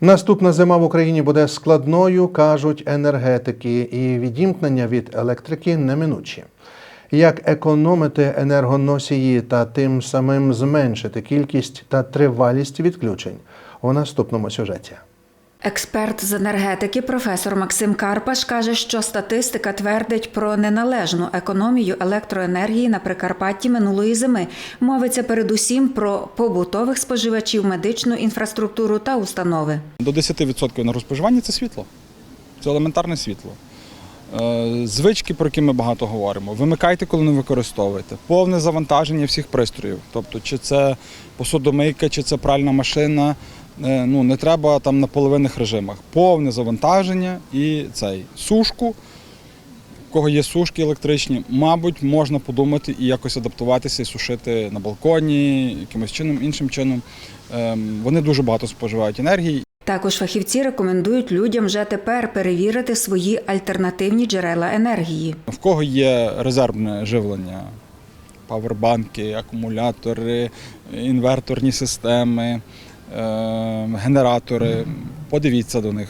Наступна зима в Україні буде складною, кажуть енергетики, і відімкнення від електрики неминучі. Як економити енергоносії та тим самим зменшити кількість та тривалість відключень у наступному сюжеті. Експерт з енергетики професор Максим Карпаш каже, що статистика твердить про неналежну економію електроенергії на Прикарпатті минулої зими. Мовиться передусім про побутових споживачів, медичну інфраструктуру та установи. До 10% енергоспоживання це світло. Це елементарне світло. Е, Звички, про які ми багато говоримо. Вимикайте, коли не використовуєте. Повне завантаження всіх пристроїв. Тобто, чи це посудомийка, чи це пральна машина. Е, Ну, не треба там на половинних режимах. Повне завантаження і цей сушку. У кого є сушки електричні, мабуть, можна подумати і якось адаптуватися і сушити на балконі, якимось чином, іншим чином. Ем, Вони дуже багато споживають енергії. Також фахівці рекомендують людям вже тепер перевірити свої альтернативні джерела енергії. В кого є резервне живлення, павербанки, акумулятори, інверторні системи, генератори. Подивіться до них.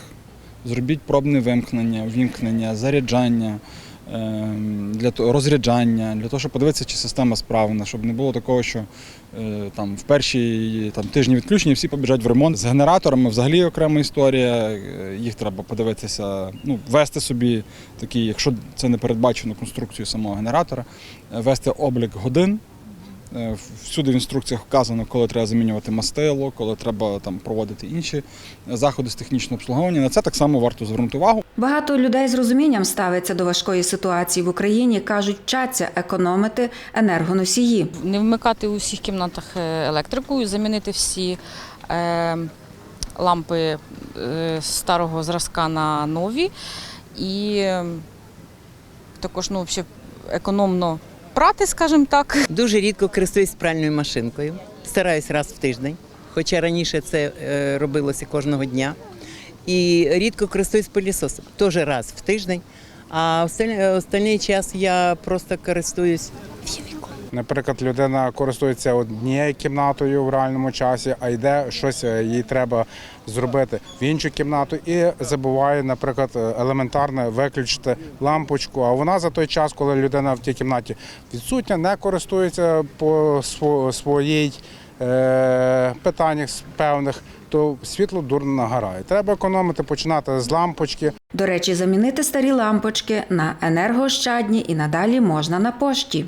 Зробіть пробне вимкнення, вімкнення, заряджання, е, для того, розряджання, для того, щоб подивитися, чи система справна, щоб не було такого, що е, там, в перші там, тижні відключення всі побіжать в ремонт. З генераторами взагалі окрема історія. е, Їх треба подивитися, ну, вести собі такі, якщо це не передбачено конструкцією самого генератора, е, вести облік годин. Е, Всюди в інструкціях вказано, коли треба замінювати мастило, коли треба там проводити інші заходи з технічного обслуговування. На це так само варто звернути увагу. Багато людей з розумінням ставиться до важкої ситуації в Україні. кажуть, вчаться економити енергоносії. не вмикати у всіх кімнатах е, електрику замінити всі е, лампи е, старого зразка на нові. І е, також ну, економно прати, скажімо так. Дуже рідко користуюсь пральною машинкою. Стараюсь раз в тиждень, хоча раніше це е, робилося кожного дня. І рідко користуюсь пилісосом, теж раз в тиждень. А остальний, остальний час я просто користуюсь. Наприклад, людина користується однією кімнатою в реальному часі, а йде щось е, їй треба зробити в іншу кімнату і забуває, наприклад, е, елементарно виключити лампочку. А вона за той час, коли людина в тій кімнаті відсутня, не користується по сво- своїй е, питаннях певних, то світло дурно нагорає. Треба економити, починати з лампочки. До речі, замінити старі лампочки на енергоощадні і надалі можна на пошті.